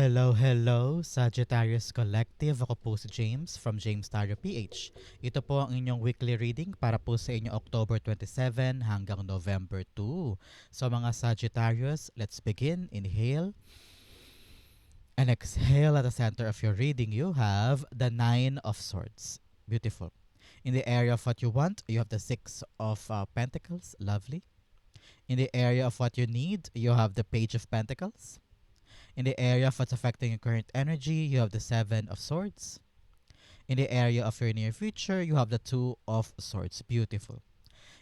Hello, hello, Sagittarius Collective. Ako po si James from James Tarot PH. Ito po ang inyong weekly reading para po sa inyo October 27 hanggang November 2. So mga Sagittarius, let's begin. Inhale. And exhale at the center of your reading, you have the Nine of Swords. Beautiful. In the area of what you want, you have the Six of uh, Pentacles. Lovely. In the area of what you need, you have the Page of Pentacles. In the area of what's affecting your current energy, you have the Seven of Swords. In the area of your near future, you have the Two of Swords. Beautiful.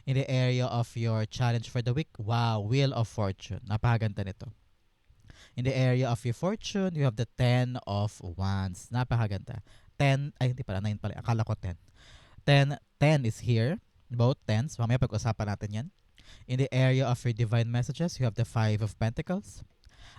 In the area of your challenge for the week, wow, Wheel of Fortune. Napakaganda nito. In the area of your fortune, you have the Ten of Wands. Napakaganda. 10, ay hindi pala, 9 pala. Akala ko 10. 10, 10 is here. Both tens. Mamaya pag-usapan natin yan. In the area of your divine messages, you have the Five of Pentacles.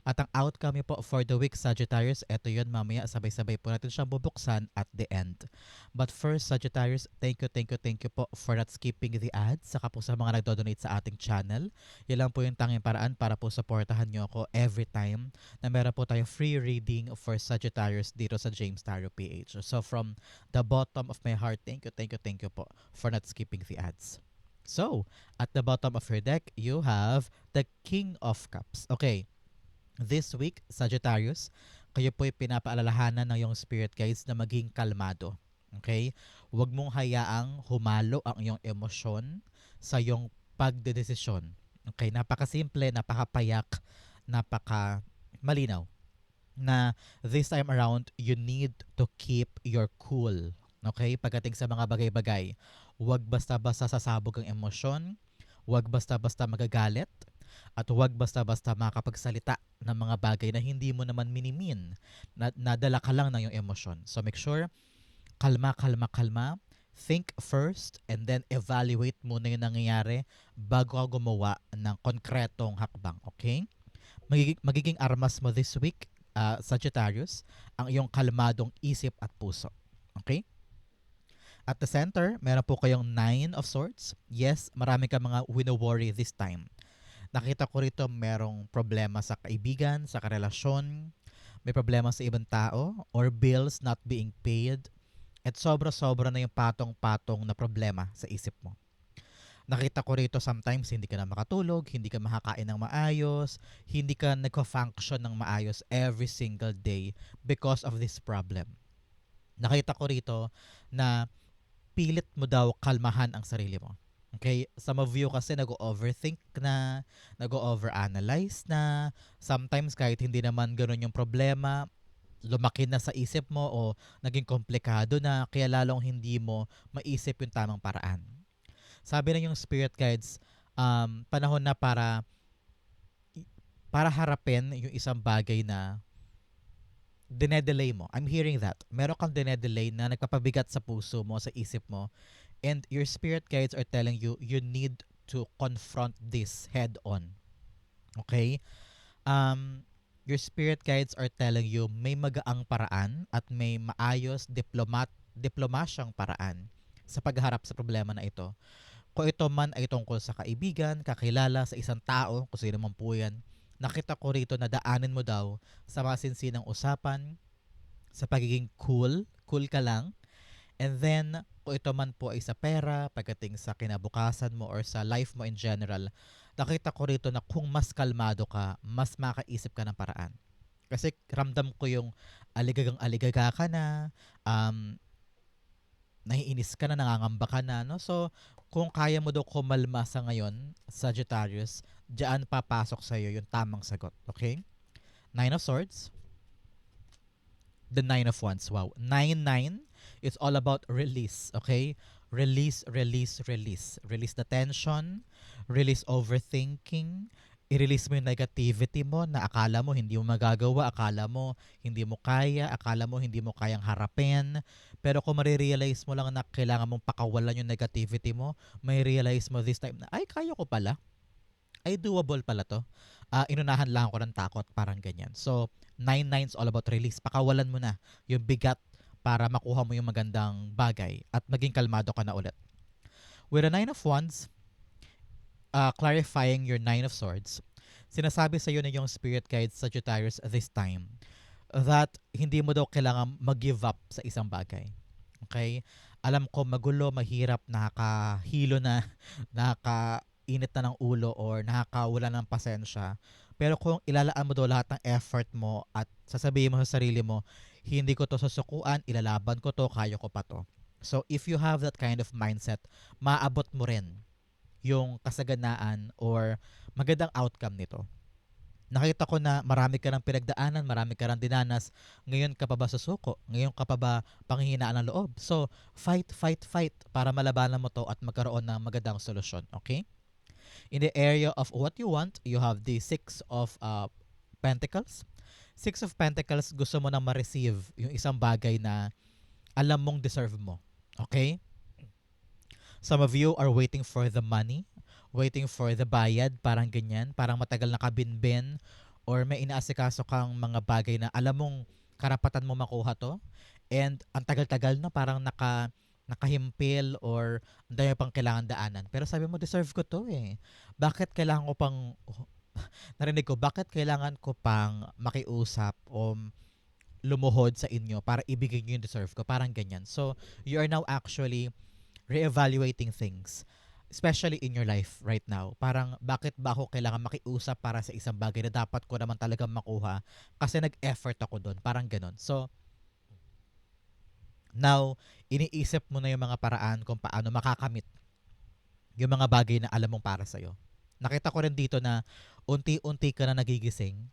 At ang outcome po for the week, Sagittarius, eto yun mamaya, sabay-sabay po natin siyang bubuksan at the end. But first, Sagittarius, thank you, thank you, thank you po for not skipping the ads, saka po sa mga nagdo-donate sa ating channel. Yan lang po yung tanging paraan para po supportahan nyo ako every time na meron po tayong free reading for Sagittarius dito sa James Tarot PH. So from the bottom of my heart, thank you, thank you, thank you po for not skipping the ads. So, at the bottom of your deck, you have the King of Cups. Okay, this week, Sagittarius, kayo po'y pinapaalalahanan ng iyong spirit guides na maging kalmado. Okay? Huwag mong hayaang humalo ang iyong emosyon sa iyong pagdedesisyon. Okay? Napakasimple, napakapayak, napaka malinaw na this time around, you need to keep your cool. Okay? Pagdating sa mga bagay-bagay, huwag basta-basta sasabog ang emosyon, huwag basta-basta magagalit, at huwag basta-basta makapagsalita ng mga bagay na hindi mo naman minimin. Na, nadala ka lang ng iyong emosyon. So make sure, kalma, kalma, kalma. Think first and then evaluate muna yung nangyayari bago ka gumawa ng konkretong hakbang. Okay? Magiging, magiging armas mo this week, uh, Sagittarius, ang iyong kalmadong isip at puso. Okay? At the center, meron po kayong Nine of Swords. Yes, marami ka mga wino-worry this time nakita ko rito merong problema sa kaibigan, sa karelasyon, may problema sa ibang tao, or bills not being paid, at sobra-sobra na yung patong-patong na problema sa isip mo. Nakita ko rito sometimes hindi ka na makatulog, hindi ka makakain ng maayos, hindi ka nagko-function ng maayos every single day because of this problem. Nakita ko rito na pilit mo daw kalmahan ang sarili mo Okay, some of you kasi nag-overthink na, nag-overanalyze na, sometimes kahit hindi naman ganun yung problema, lumaki na sa isip mo o naging komplikado na, kaya lalong hindi mo maisip yung tamang paraan. Sabi na yung spirit guides, um, panahon na para para harapin yung isang bagay na dinedelay mo. I'm hearing that. Meron kang dinedelay na nagpapabigat sa puso mo, sa isip mo, and your spirit guides are telling you you need to confront this head on. Okay? Um, your spirit guides are telling you may magaang paraan at may maayos diplomat diplomasyang paraan sa pagharap sa problema na ito. Kung ito man ay tungkol sa kaibigan, kakilala sa isang tao, kung sino man po yan, nakita ko rito na daanin mo daw sa masinsinang usapan, sa pagiging cool, cool ka lang, and then kung ito man po ay sa pera, pagdating sa kinabukasan mo or sa life mo in general, nakita ko rito na kung mas kalmado ka, mas makaisip ka ng paraan. Kasi ramdam ko yung aligagang aligaga ka na, um, naiinis ka na, nangangamba ka na, no? So, kung kaya mo daw kumalma sa ngayon, Sagittarius, diyan papasok sa iyo yung tamang sagot. Okay? Nine of Swords. The Nine of Wands. Wow. Nine, nine It's all about release, okay? Release, release, release. Release the tension, release overthinking, i-release mo yung negativity mo na akala mo hindi mo magagawa, akala mo hindi mo kaya, akala mo hindi mo kayang harapin. Pero kung marirealize mo lang na kailangan mong pakawalan yung negativity mo, may realize mo this time na, ay, kaya ko pala. Ay, doable pala to. Uh, inunahan lang ako ng takot, parang ganyan. So, 9-9 is all about release. Pakawalan mo na yung bigat para makuha mo yung magandang bagay at maging kalmado ka na ulit. With a Nine of Wands, uh, clarifying your Nine of Swords, sinasabi sa iyo na yung Spirit Guides Sagittarius this time, that hindi mo daw kailangan mag-give up sa isang bagay. Okay? Alam ko magulo, mahirap, nakakahilo na, nakakainit na ng ulo or nakakawala ng pasensya. Pero kung ilalaan mo daw lahat ng effort mo at sasabihin mo sa sarili mo, hindi ko to susukuan, ilalaban ko to, kaya ko pa to. So if you have that kind of mindset, maabot mo rin yung kasaganaan or magandang outcome nito. Nakita ko na marami ka ng pinagdaanan, marami ka ng dinanas, ngayon ka pa ba susuko? Ngayon ka pa ba panghihinaan ng loob? So, fight, fight, fight para malabanan mo to at magkaroon ng magandang solusyon, okay? In the area of what you want, you have the Six of uh, Pentacles. Six of Pentacles, gusto mo nang ma-receive yung isang bagay na alam mong deserve mo. Okay? Some of you are waiting for the money, waiting for the bayad, parang ganyan, parang matagal nakabinbin, or may inaasikaso kang mga bagay na alam mong karapatan mo makuha to, and ang tagal-tagal na parang naka nakahimpil or ang dami pang kailangan daanan. Pero sabi mo, deserve ko to eh. Bakit kailangan ko pang, narinig ko, bakit kailangan ko pang makiusap o lumuhod sa inyo para ibigay nyo yung deserve ko? Parang ganyan. So, you are now actually reevaluating things especially in your life right now. Parang bakit ba ako kailangan makiusap para sa isang bagay na dapat ko naman talagang makuha kasi nag-effort ako doon. Parang ganun. So, now, iniisip mo na yung mga paraan kung paano makakamit yung mga bagay na alam mong para sa'yo. Nakita ko rin dito na unti-unti ka na nagigising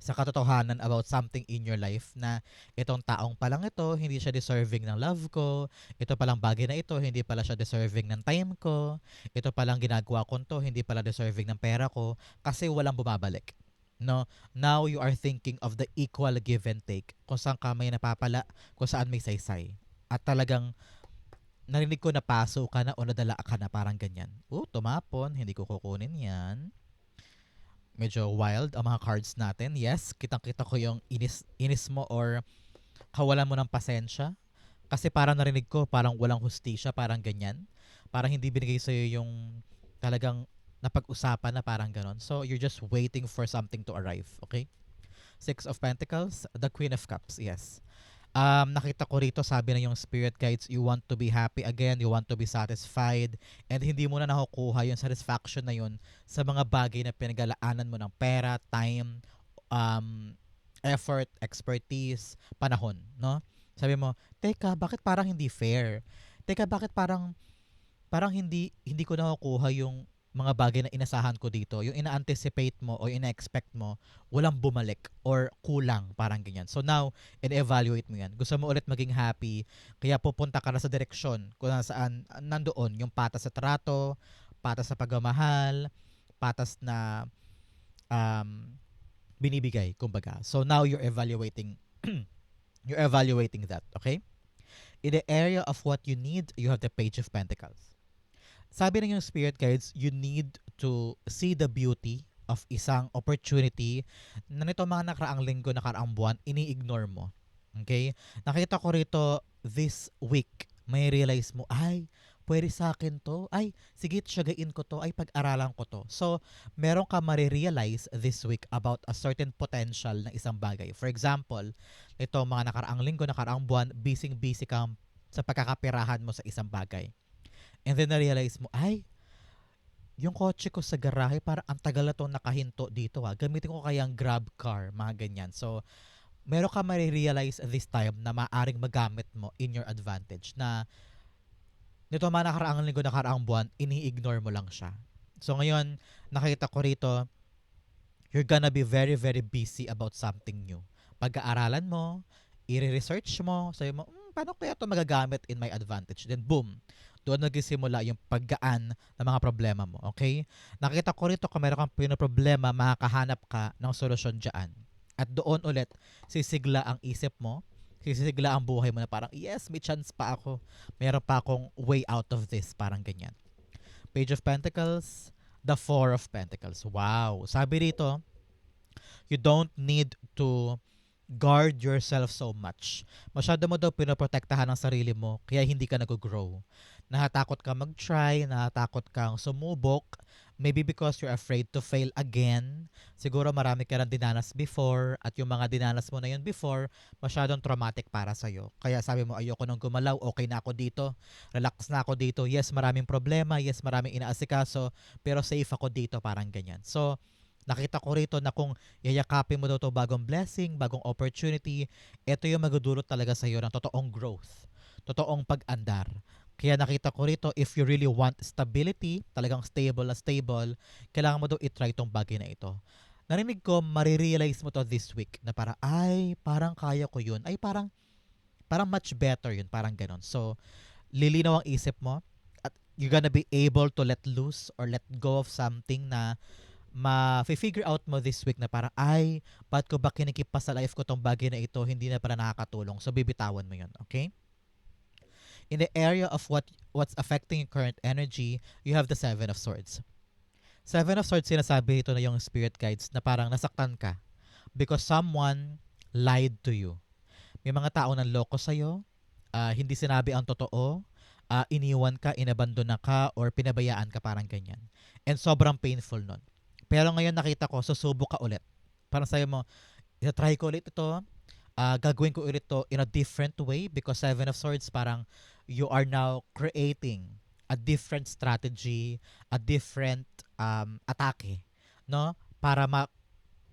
sa katotohanan about something in your life na itong taong palang ito, hindi siya deserving ng love ko, ito palang bagay na ito, hindi pala siya deserving ng time ko, ito palang ginagawa ko to, hindi pala deserving ng pera ko, kasi walang bumabalik. No? Now you are thinking of the equal give and take. Kung saan ka may napapala, kung saan may saysay. At talagang narinig ko na paso ka na o nadala ka na parang ganyan. Oh, tumapon, hindi ko kukunin yan medyo wild ang mga cards natin. Yes, kitang-kita ko yung inis, inis mo or kawalan mo ng pasensya. Kasi parang narinig ko, parang walang hustisya, parang ganyan. Parang hindi binigay sa'yo yung talagang napag-usapan na parang ganon. So, you're just waiting for something to arrive, okay? Six of Pentacles, the Queen of Cups, yes um, nakita ko rito, sabi na yung spirit guides, you want to be happy again, you want to be satisfied, and hindi mo na nakukuha yung satisfaction na yun sa mga bagay na pinaglalaanan mo ng pera, time, um, effort, expertise, panahon, no? Sabi mo, teka, bakit parang hindi fair? Teka, bakit parang parang hindi hindi ko nakukuha yung mga bagay na inasahan ko dito, yung ina-anticipate mo o ina-expect mo, walang bumalik or kulang, parang ganyan. So now, in-evaluate mo yan. Gusto mo ulit maging happy, kaya pupunta ka na sa direksyon kung saan nandoon yung patas sa trato, patas sa pagmamahal, patas na um, binibigay, kumbaga. So now you're evaluating you're evaluating that, okay? In the area of what you need, you have the Page of Pentacles sabi ng yung spirit guides, you need to see the beauty of isang opportunity na nito mga nakaraang linggo, nakaraang buwan, ini-ignore mo. Okay? Nakita ko rito this week, may realize mo, ay, pwede sa akin to. Ay, sige, tiyagain ko to. Ay, pag-aralan ko to. So, meron ka marirealize this week about a certain potential na isang bagay. For example, ito mga nakaraang linggo, nakaraang buwan, busy-busy ka sa pagkakapirahan mo sa isang bagay. And then na-realize mo, ay, yung kotse ko sa garahe, para ang tagal na itong nakahinto dito ha. Gamitin ko kayang grab car, mga ganyan. So, meron ka marirealize this time na maaring magamit mo in your advantage na nito mga nakaraang linggo, nakaraang buwan, ini-ignore mo lang siya. So ngayon, nakita ko rito, you're gonna be very, very busy about something new. Pag-aaralan mo, i-research mo, sabi mo, hmm, paano kaya ito magagamit in my advantage? Then boom, doon nagsisimula yung paggaan ng mga problema mo. Okay? Nakita ko rito kung meron kang problema, makakahanap ka ng solusyon dyan. At doon ulit, sisigla ang isip mo, sisigla ang buhay mo na parang, yes, may chance pa ako. Meron pa akong way out of this. Parang ganyan. Page of Pentacles, the Four of Pentacles. Wow. Sabi rito, you don't need to guard yourself so much. Masyado mo daw pinoprotektahan ang sarili mo, kaya hindi ka nag-grow. Nahatakot ka mag-try, nahatakot kang sumubok, Maybe because you're afraid to fail again. Siguro marami ka rin dinanas before at yung mga dinanas mo na yun before, masyadong traumatic para sa'yo. Kaya sabi mo, ayoko nang gumalaw, okay na ako dito, relax na ako dito. Yes, maraming problema, yes, maraming inaasikaso, pero safe ako dito, parang ganyan. So, nakita ko rito na kung yayakapin mo daw to bagong blessing, bagong opportunity, ito yung magdudulot talaga sa'yo ng totoong growth, totoong pag-andar. Kaya nakita ko rito, if you really want stability, talagang stable na stable, kailangan mo daw itry tong bagay na ito. Narinig ko, marirealize mo to this week na para ay, parang kaya ko yun. Ay, parang, parang much better yun. Parang ganon. So, lilinaw ang isip mo at you're gonna be able to let loose or let go of something na ma-figure out mo this week na parang, ay, ba't ko ba kinikip pa sa life ko tong bagay na ito, hindi na para nakakatulong. So, bibitawan mo yun, okay? In the area of what what's affecting your current energy, you have the Seven of Swords. Seven of Swords, sinasabi ito na yung spirit guides na parang nasaktan ka because someone lied to you. May mga tao nang loko sa'yo, uh, hindi sinabi ang totoo, uh, iniwan ka, inabandon na ka, or pinabayaan ka parang ganyan. And sobrang painful nun. Pero ngayon nakita ko, susubok ka ulit. Parang sa'yo mo, try ko ulit ito, uh, gagawin ko ulit to in a different way because Seven of Swords parang you are now creating a different strategy, a different um, atake, no? Para ma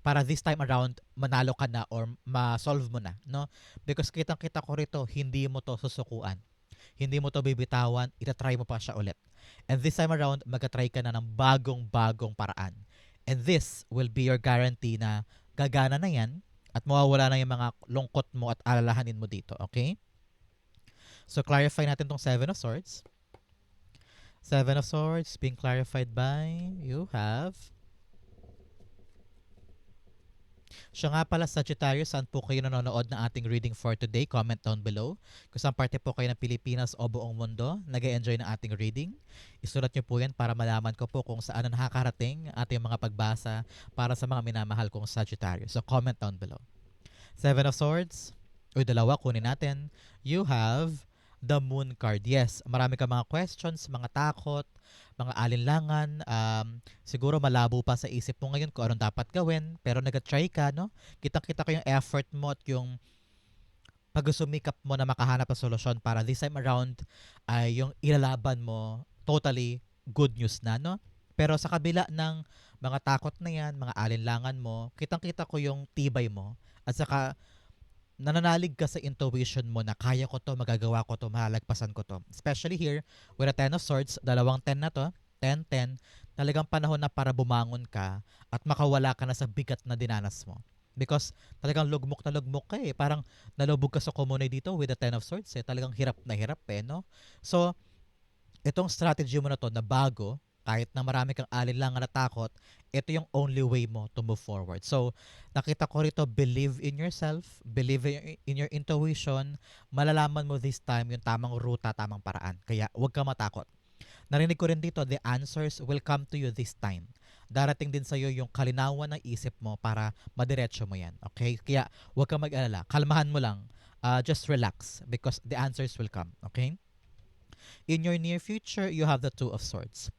para this time around manalo ka na or ma-solve mo na, no? Because kitang-kita ko rito, hindi mo to susukuan. Hindi mo to bibitawan, itatry mo pa siya ulit. And this time around, magka-try ka na ng bagong-bagong paraan. And this will be your guarantee na gagana na yan at mawawala na yung mga lungkot mo at alalahanin mo dito, okay? So, clarify natin tong Seven of Swords. Seven of Swords being clarified by, you have... Siya nga pala, Sagittarius, saan po kayo nanonood ng ating reading for today? Comment down below. Kung saan parte po kayo ng Pilipinas o buong mundo, nag enjoy ng ating reading. Isulat nyo po yan para malaman ko po kung saan nakakarating ating mga pagbasa para sa mga minamahal kong Sagittarius. So, comment down below. Seven of Swords, o dalawa, kunin natin. You have the moon card. Yes, marami ka mga questions, mga takot, mga alinlangan, um, siguro malabo pa sa isip mo ngayon kung anong dapat gawin, pero nag-try ka, no? Kitang-kita ko yung effort mo at yung pag-sumikap mo na makahanap ng solusyon para this time around ay yung ilalaban mo totally good news na, no? Pero sa kabila ng mga takot na yan, mga alinlangan mo, kitang-kita ko yung tibay mo at saka nananalig ka sa intuition mo na kaya ko to, magagawa ko to, mahalagpasan ko to. Especially here, with a Ten of Swords, dalawang ten na to, 10-10, talagang panahon na para bumangon ka at makawala ka na sa bigat na dinanas mo. Because talagang lugmok na lugmok ka eh. Parang nalubog ka sa komune dito with the Ten of Swords eh. Talagang hirap na hirap eh, no? So, itong strategy mo na to na bago, kahit na marami kang alinlangan na takot, ito yung only way mo to move forward. So, nakita ko rito, believe in yourself, believe in your intuition, malalaman mo this time yung tamang ruta, tamang paraan. Kaya, huwag ka matakot. Narinig ko rin dito, the answers will come to you this time. Darating din sa'yo yung kalinawan ng isip mo para madiretso mo yan. Okay? Kaya, huwag ka mag-alala. Kalmahan mo lang. Uh, just relax because the answers will come. Okay? In your near future, you have the Two of Swords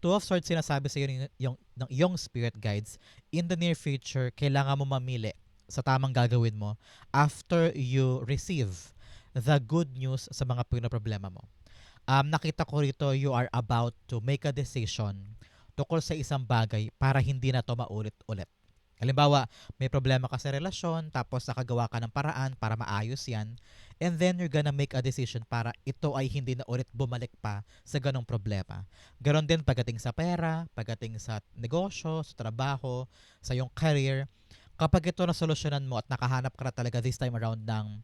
Two of Swords sinasabi sa iyo ng, yung, ng iyong spirit guides, in the near future, kailangan mo mamili sa tamang gagawin mo after you receive the good news sa mga problema mo. Um, nakita ko rito, you are about to make a decision tungkol sa isang bagay para hindi na to maulit-ulit. Halimbawa, may problema ka sa relasyon, tapos nakagawa ka ng paraan para maayos yan, and then you're gonna make a decision para ito ay hindi na ulit bumalik pa sa ganong problema. Ganon din pagdating sa pera, pagdating sa negosyo, sa trabaho, sa yung career. Kapag ito na solusyonan mo at nakahanap ka na talaga this time around ng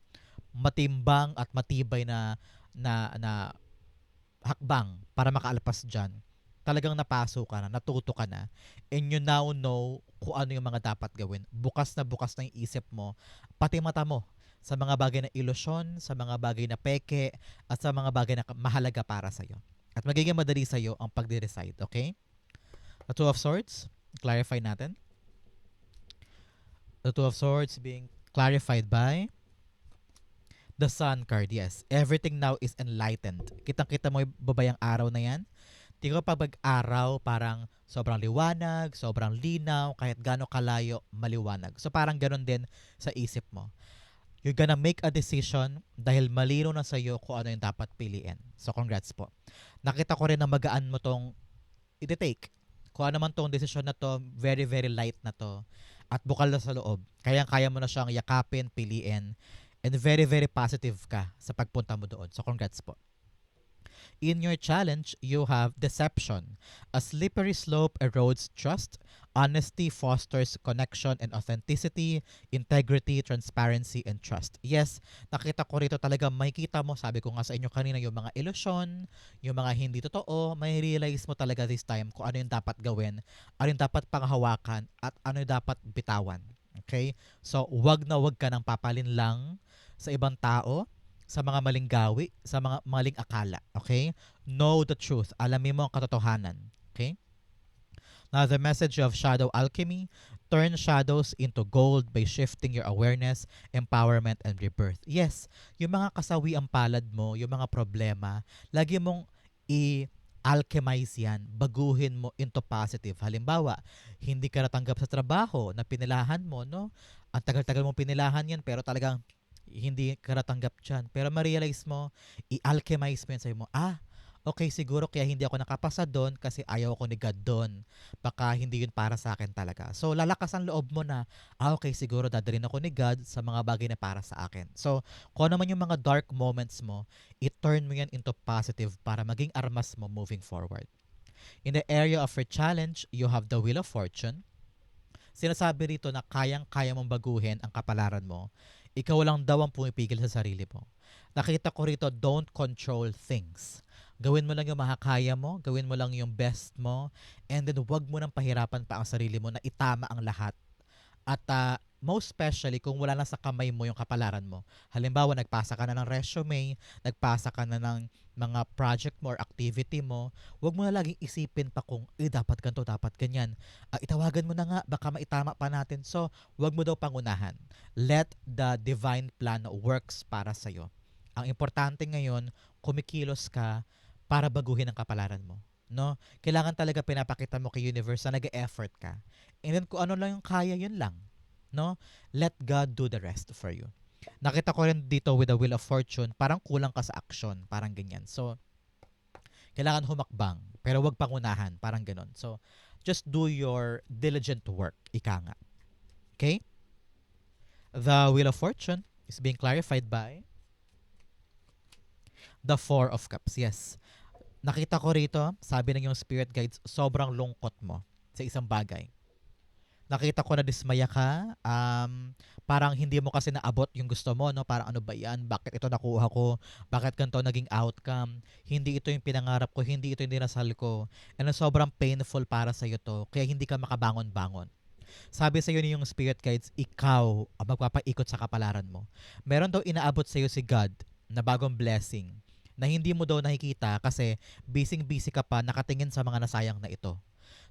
matimbang at matibay na na na hakbang para makaalpas dyan, talagang napaso ka na, natuto ka na, and you now know kung ano yung mga dapat gawin. Bukas na bukas na yung isip mo, pati mata mo, sa mga bagay na ilusyon, sa mga bagay na peke, at sa mga bagay na mahalaga para sa'yo. At magiging madali sa'yo ang pagde-decide, okay? The Two of Swords, clarify natin. The Two of Swords being clarified by the Sun card, yes. Everything now is enlightened. Kitang-kita mo yung babayang araw na yan Tingin ko pag araw parang sobrang liwanag, sobrang linaw, kahit gaano kalayo, maliwanag. So parang ganun din sa isip mo. You're gonna make a decision dahil malino na sa'yo kung ano yung dapat piliin. So congrats po. Nakita ko rin na magaan mo tong i-take. Kung ano man tong desisyon na to, very very light na to. At bukal na sa loob. Kayang-kaya mo na siyang yakapin, piliin. And very very positive ka sa pagpunta mo doon. So congrats po. In your challenge, you have deception. A slippery slope erodes trust. Honesty fosters connection and authenticity, integrity, transparency, and trust. Yes, nakita ko rito talaga makikita mo, sabi ko nga sa inyo kanina, yung mga ilusyon, yung mga hindi totoo, may realize mo talaga this time kung ano yung dapat gawin, ano yung dapat panghawakan, at ano yung dapat bitawan. Okay? So, wag na wag ka nang papalin lang sa ibang tao, sa mga maling gawi, sa mga maling akala. Okay? Know the truth. Alamin mo ang katotohanan. Okay? Now, the message of shadow alchemy, turn shadows into gold by shifting your awareness, empowerment, and rebirth. Yes, yung mga kasawi ang palad mo, yung mga problema, lagi mong i-alchemize yan, baguhin mo into positive. Halimbawa, hindi ka natanggap sa trabaho na pinilahan mo, no? Ang tagal-tagal mo pinilahan yan, pero talagang hindi ka natanggap dyan. Pero ma-realize mo, i-alchemize mo yan sa'yo mo, ah, okay, siguro kaya hindi ako nakapasa doon kasi ayaw ko ni God doon. Baka hindi yun para sa akin talaga. So, lalakas ang loob mo na, ah, okay, siguro dadalhin ako ni God sa mga bagay na para sa akin. So, kung ano man yung mga dark moments mo, i-turn mo yan into positive para maging armas mo moving forward. In the area of your challenge, you have the Wheel of Fortune. Sinasabi rito na kayang-kaya mong baguhin ang kapalaran mo. Ikaw lang daw ang pumipigil sa sarili mo. Nakita ko rito, don't control things. Gawin mo lang yung makakaya mo, gawin mo lang yung best mo, and then wag mo nang pahirapan pa ang sarili mo na itama ang lahat. At uh, most especially kung wala na sa kamay mo yung kapalaran mo. Halimbawa, nagpasa ka na ng resume, nagpasa ka na ng mga project mo or activity mo, wag mo na laging isipin pa kung, eh, dapat ganito, dapat ganyan. Uh, itawagan mo na nga, baka maitama pa natin. So, wag mo daw pangunahan. Let the divine plan works para sa'yo. Ang importante ngayon, kumikilos ka para baguhin ang kapalaran mo. No? Kailangan talaga pinapakita mo kay universe na nag-effort ka. And then kung ano lang yung kaya, yun lang. No? Let God do the rest for you. Nakita ko rin dito with the Wheel of Fortune, parang kulang ka sa action, parang ganyan. So, kailangan humakbang, pero wag pangunahan, parang ganon. So, just do your diligent work, ika nga. Okay? The Wheel of Fortune is being clarified by the Four of Cups. Yes. Nakita ko rito, sabi ng yung spirit guides, sobrang lungkot mo sa isang bagay. Nakita ko na dismaya ka, um, parang hindi mo kasi naabot yung gusto mo, no? Parang ano ba yan? Bakit ito nakuha ko? Bakit ganito naging outcome? Hindi ito yung pinangarap ko, hindi ito yung dinasal ko. And sobrang painful para sa iyo to, kaya hindi ka makabangon-bangon. Sabi sa iyo ni yung spirit guides, ikaw ang magpapaikot sa kapalaran mo. Meron daw inaabot sa iyo si God na bagong blessing na hindi mo daw nakikita kasi busy-busy ka pa nakatingin sa mga nasayang na ito.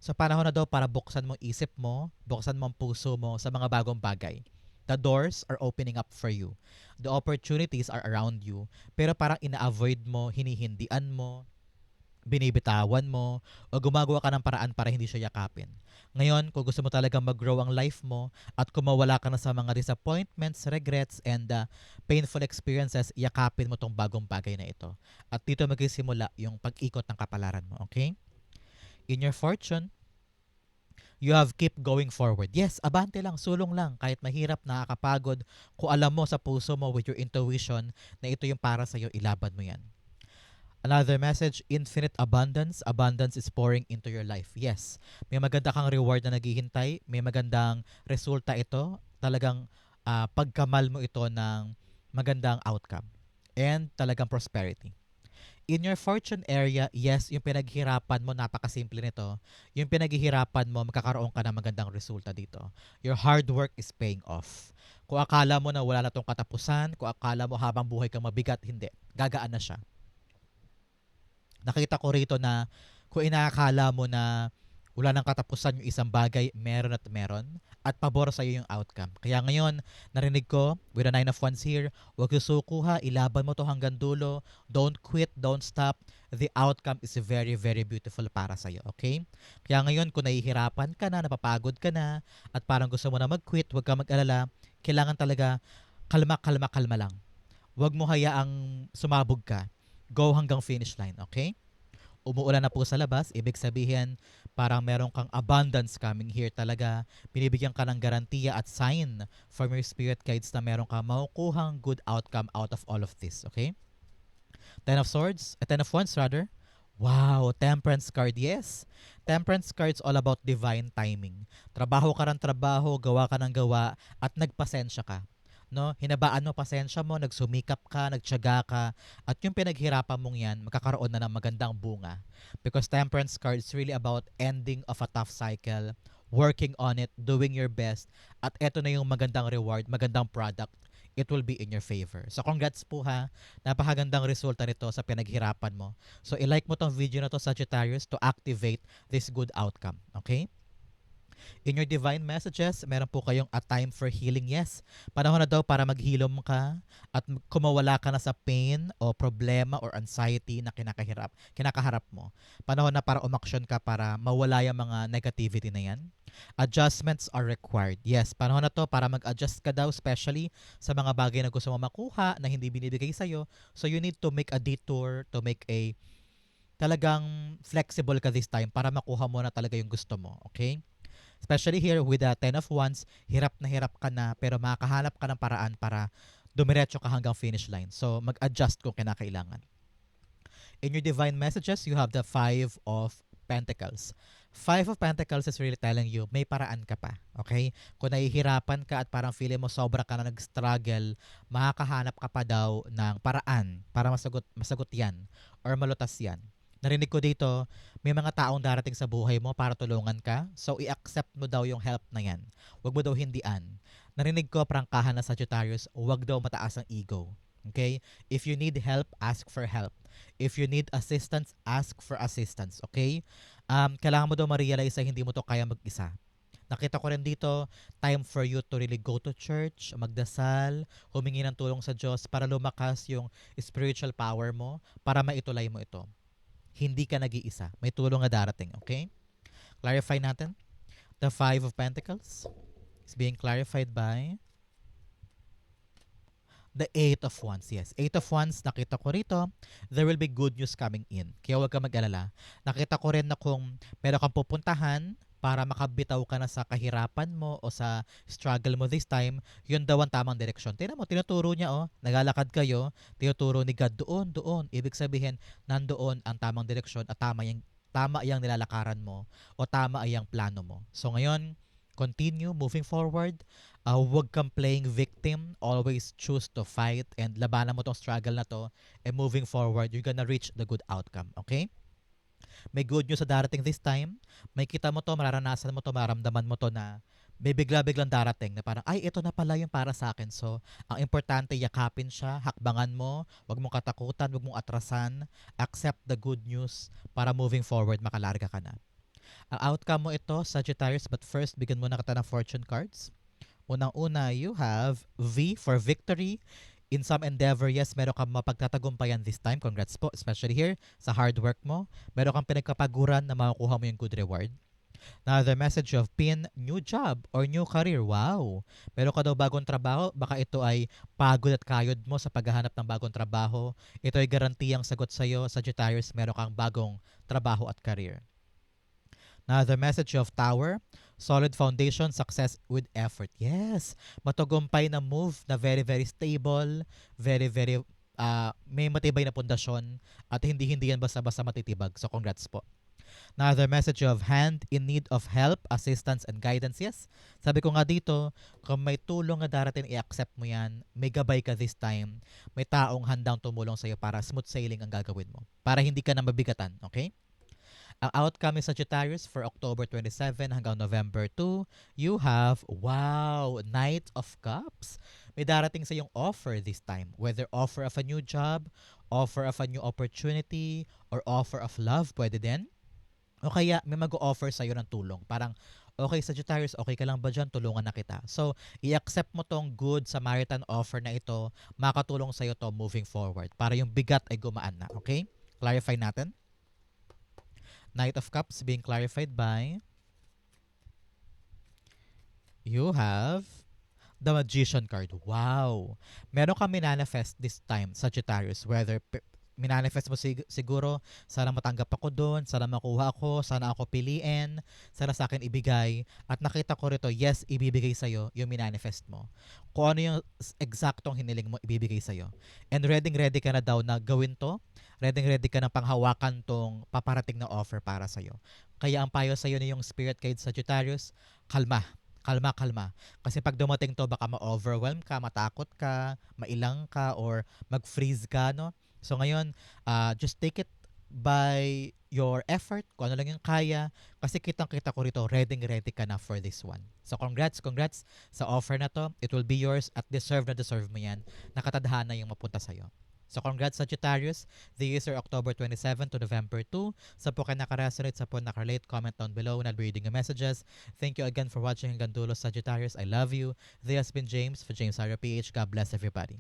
So panahon na daw para buksan mo isip mo, buksan mo ang puso mo sa mga bagong bagay. The doors are opening up for you. The opportunities are around you. Pero parang ina-avoid mo, hinihindian mo, binibitawan mo, o gumagawa ka ng paraan para hindi siya yakapin. Ngayon, kung gusto mo talaga mag-grow ang life mo at kung mawala ka na sa mga disappointments, regrets, and uh, painful experiences, yakapin mo tong bagong bagay na ito. At dito magsisimula yung pag-ikot ng kapalaran mo, okay? In your fortune, you have keep going forward. Yes, abante lang, sulong lang. Kahit mahirap, nakakapagod, kung alam mo sa puso mo with your intuition na ito yung para sa'yo, ilaban mo yan. Another message, infinite abundance. Abundance is pouring into your life. Yes, may maganda kang reward na naghihintay. May magandang resulta ito. Talagang uh, pagkamal mo ito ng magandang outcome. And talagang prosperity in your fortune area, yes, yung pinaghirapan mo, napakasimple nito. Yung pinaghihirapan mo, magkakaroon ka ng magandang resulta dito. Your hard work is paying off. Kung akala mo na wala na tong katapusan, kung akala mo habang buhay kang mabigat, hindi. Gagaan na siya. Nakita ko rito na kung inaakala mo na Wala nang katapusan yung isang bagay, meron at meron. At pabor sa iyo yung outcome. Kaya ngayon, narinig ko, with the nine of wands here, huwag susuko ha, ilaban mo to hanggang dulo. Don't quit, don't stop. The outcome is very, very beautiful para sa iyo. Okay? Kaya ngayon, kung nahihirapan ka na, napapagod ka na, at parang gusto mo na mag-quit, huwag ka mag-alala. Kailangan talaga, kalma, kalma, kalma lang. Huwag mo hayaang sumabog ka. Go hanggang finish line. Okay? Umuulan na po sa labas, ibig sabihin parang meron kang abundance coming here talaga. Binibigyan ka ng garantiya at sign from your spirit guides na meron kang makukuhang good outcome out of all of this. Okay? Ten of Swords, uh, Ten of Wands rather. Wow, Temperance card, yes. Temperance card's all about divine timing. Trabaho ka ng trabaho, gawa ka ng gawa, at nagpasensya ka no? Hinabaan mo pasensya mo, nagsumikap ka, nagtiyaga ka, at yung pinaghirapan mong yan, magkakaroon na ng magandang bunga. Because temperance card is really about ending of a tough cycle, working on it, doing your best, at eto na yung magandang reward, magandang product, it will be in your favor. So congrats po ha. Napakagandang resulta nito sa pinaghirapan mo. So i-like mo tong video na to Sagittarius to activate this good outcome. Okay? In your divine messages, meron po kayong a time for healing. Yes, panahon na daw para maghilom ka at kumawala ka na sa pain o problema or anxiety na kinakahirap, kinakaharap mo. Panahon na para umaksyon ka para mawala yung mga negativity na yan. Adjustments are required. Yes, panahon na to para mag-adjust ka daw, especially sa mga bagay na gusto mo makuha na hindi binibigay sa'yo. So you need to make a detour, to make a talagang flexible ka this time para makuha mo na talaga yung gusto mo. Okay? Especially here with the 10 of wands, hirap na hirap ka na pero makakahanap ka ng paraan para dumiretso ka hanggang finish line. So mag-adjust kung kinakailangan. In your divine messages, you have the 5 of Pentacles. Five of Pentacles is really telling you, may paraan ka pa. Okay? Kung nahihirapan ka at parang feeling mo sobra ka na nag-struggle, makakahanap ka pa daw ng paraan para masagot, masagot yan or malutas yan narinig ko dito, may mga taong darating sa buhay mo para tulungan ka. So, i-accept mo daw yung help na yan. Huwag mo daw hindian. Narinig ko prangkahan na Sagittarius, huwag daw mataas ang ego. Okay? If you need help, ask for help. If you need assistance, ask for assistance. Okay? Um, kailangan mo daw ma-realize na hindi mo to kaya mag-isa. Nakita ko rin dito, time for you to really go to church, magdasal, humingi ng tulong sa Diyos para lumakas yung spiritual power mo, para maitulay mo ito hindi ka nag-iisa. May tulong na darating, okay? Clarify natin. The Five of Pentacles is being clarified by the Eight of Wands. Yes, Eight of Wands, nakita ko rito, there will be good news coming in. Kaya huwag ka mag-alala. Nakita ko rin na kung meron kang pupuntahan, para makabitaw ka na sa kahirapan mo o sa struggle mo this time, yun daw ang tamang direksyon. Tingnan mo, tinuturo niya oh, nagalakad kayo, tinuturo ni God doon, doon. Ibig sabihin, nandoon ang tamang direksyon at tama yung tama yung nilalakaran mo o tama yung plano mo. So ngayon, continue moving forward. Uh, huwag kang playing victim. Always choose to fight and labanan mo tong struggle na to and moving forward, you're gonna reach the good outcome. Okay? May good news sa darating this time. May kita mo to, mararanasan mo to, maramdaman mo to na may bigla-biglang darating na parang, ay, ito na pala yung para sa akin. So, ang importante, yakapin siya, hakbangan mo, wag mong katakutan, wag mong atrasan, accept the good news para moving forward, makalarga ka na. Ang outcome mo ito, Sagittarius, but first, bigyan mo na kita ng fortune cards. Unang-una, you have V for victory, in some endeavor, yes, meron kang mapagtatagumpayan this time. Congrats po, especially here sa hard work mo. Meron kang pinagkapaguran na makukuha mo yung good reward. Another message of pin, new job or new career. Wow! Meron ka daw bagong trabaho. Baka ito ay pagod at kayod mo sa paghahanap ng bagong trabaho. Ito ay garantiyang sagot sa iyo, Sagittarius, meron kang bagong trabaho at career. Another message of tower, solid foundation, success with effort. Yes, matagumpay na move na very, very stable, very, very, uh, may matibay na pundasyon at hindi-hindi yan basta-basta matitibag. So congrats po. Another message of hand in need of help, assistance, and guidance. Yes, sabi ko nga dito, kung may tulong na darating, i-accept mo yan. May gabay ka this time. May taong handang tumulong sa'yo para smooth sailing ang gagawin mo. Para hindi ka na mabigatan, okay? Ang outcome is Sagittarius for October 27 hanggang November 2, you have, wow, Knight of Cups. May darating sa yung offer this time. Whether offer of a new job, offer of a new opportunity, or offer of love, pwede din. O kaya may mag-o-offer sa'yo ng tulong. Parang, okay Sagittarius, okay ka lang ba dyan? Tulungan na kita. So, i-accept mo tong good Samaritan offer na ito, makatulong sa'yo to moving forward. Para yung bigat ay gumaan na. Okay? Clarify natin. Knight of Cups being clarified by you have the Magician card. Wow! Meron ka manifest this time, Sagittarius. Whether minanifest mo sig- siguro, sana matanggap ako doon, sana makuha ako, sana ako piliin, sana sa akin ibigay. At nakita ko rito, yes, ibibigay sa'yo yung minanifest mo. Kung ano yung eksaktong hiniling mo, ibibigay sa'yo. And ready ready ka na daw na gawin to. Ready ready ka na panghawakan tong paparating na offer para sa'yo. Kaya ang payo sa'yo na yung spirit guide Sagittarius, kalma. Kalma, kalma. Kasi pag dumating to, baka ma-overwhelm ka, matakot ka, mailang ka, or mag-freeze ka, no? So ngayon, uh, just take it by your effort, kung ano lang yung kaya, kasi kitang-kita ko rito, ready-ready ka na for this one. So congrats, congrats sa offer na to. It will be yours at deserve na deserve mo yan. Nakatadhana yung mapunta sa'yo. So congrats Sagittarius. The are October 27 to November 2. Sa po kayo nakaresonate, sa po nakarelate, comment down below and I'll be reading your messages. Thank you again for watching hanggang dulo Sagittarius. I love you. This has been James for James Sarah PH. God bless everybody.